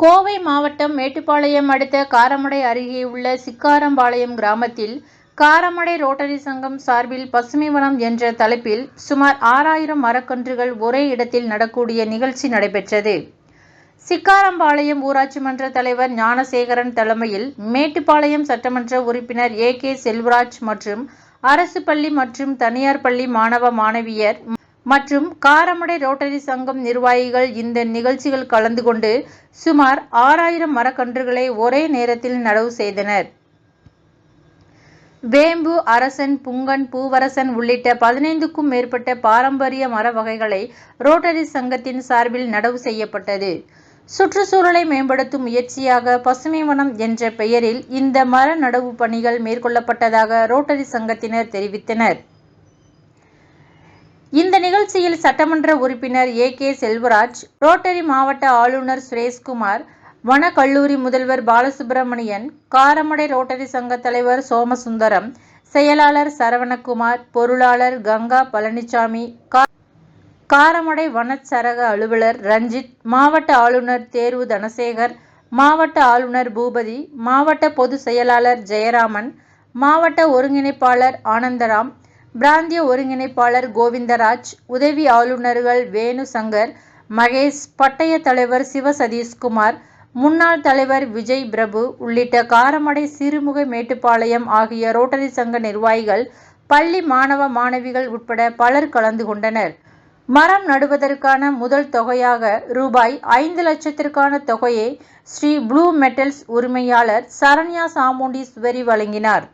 கோவை மாவட்டம் மேட்டுப்பாளையம் அடுத்த காரமடை அருகே உள்ள சிக்காரம்பாளையம் கிராமத்தில் காரமடை ரோட்டரி சங்கம் சார்பில் பசுமை வனம் என்ற தலைப்பில் சுமார் ஆறாயிரம் மரக்கன்றுகள் ஒரே இடத்தில் நடக்கூடிய நிகழ்ச்சி நடைபெற்றது. சிக்காரம்பாளையம் ஊராட்சி மன்ற தலைவர் ஞானசேகரன் தலைமையில் மேட்டுப்பாளையம் சட்டமன்ற உறுப்பினர் ஏ கே செல்வராஜ் மற்றும் அரசு பள்ளி மற்றும் தனியார் பள்ளி மாணவ மாணவியர் மற்றும் காரமடை ரோட்டரி சங்கம் நிர்வாகிகள் இந்த நிகழ்ச்சிகள் கலந்து கொண்டு சுமார் ஆறாயிரம் மரக்கன்றுகளை ஒரே நேரத்தில் நடவு செய்தனர். வேம்பு அரசன் புங்கன் பூவரசன் உள்ளிட்ட பதினைந்துக்கும் மேற்பட்ட பாரம்பரிய மர வகைகளை ரோட்டரி சங்கத்தின் சார்பில் நடவு செய்யப்பட்டது. சுற்றுச்சூழலை மேம்படுத்தும் முயற்சியாக பசுமை வனம் என்ற பெயரில் இந்த மர நடவு பணிகள் மேற்கொள்ளப்பட்டதாக ரோட்டரி சங்கத்தினர் தெரிவித்தனர். இந்த நிகழ்ச்சியில் சட்டமன்ற உறுப்பினர் ஏ கே செல்வராஜ் ரோட்டரி மாவட்ட ஆளுநர் சுரேஷ்குமார் வன கல்லூரி முதல்வர் பாலசுப்பிரமணியன் காரமடை ரோட்டரி சங்க தலைவர் சோமசுந்தரம் செயலாளர் சரவணகுமார் பொருளாளர் கங்கா பழனிசாமி கா- காரமடை வனச்சரக அலுவலர் ரஞ்சித் மாவட்ட ஆளுநர் தேர்வு தனசேகர் மாவட்ட ஆளுநர் பூபதி மாவட்ட பொது செயலாளர் ஜெயராமன் மாவட்ட ஒருங்கிணைப்பாளர் ஆனந்தராம் பிராந்திய ஒருங்கிணைப்பாளர் கோவிந்தராஜ் உதவி ஆளுநர்கள் வேணு சங்கர் மகேஷ் பட்டய தலைவர் சிவ சதீஷ்குமார் முன்னாள் தலைவர் விஜய் பிரபு உள்ளிட்ட காரமடை சிறுமுகை மேட்டுப்பாளையம் ஆகிய ரோட்டரி சங்க நிர்வாகிகள் பள்ளி மாணவ மாணவிகள் உட்பட பலர் கலந்து கொண்டனர். மரம் நடுவதற்கான முதல் தொகையாக ரூபாய் ஐந்து லட்சத்திற்கான தொகையை ஸ்ரீ ப்ளூ மெட்டல்ஸ் உரிமையாளர் சரண்யா சாமுண்டீஸ்வரி வழங்கினார்.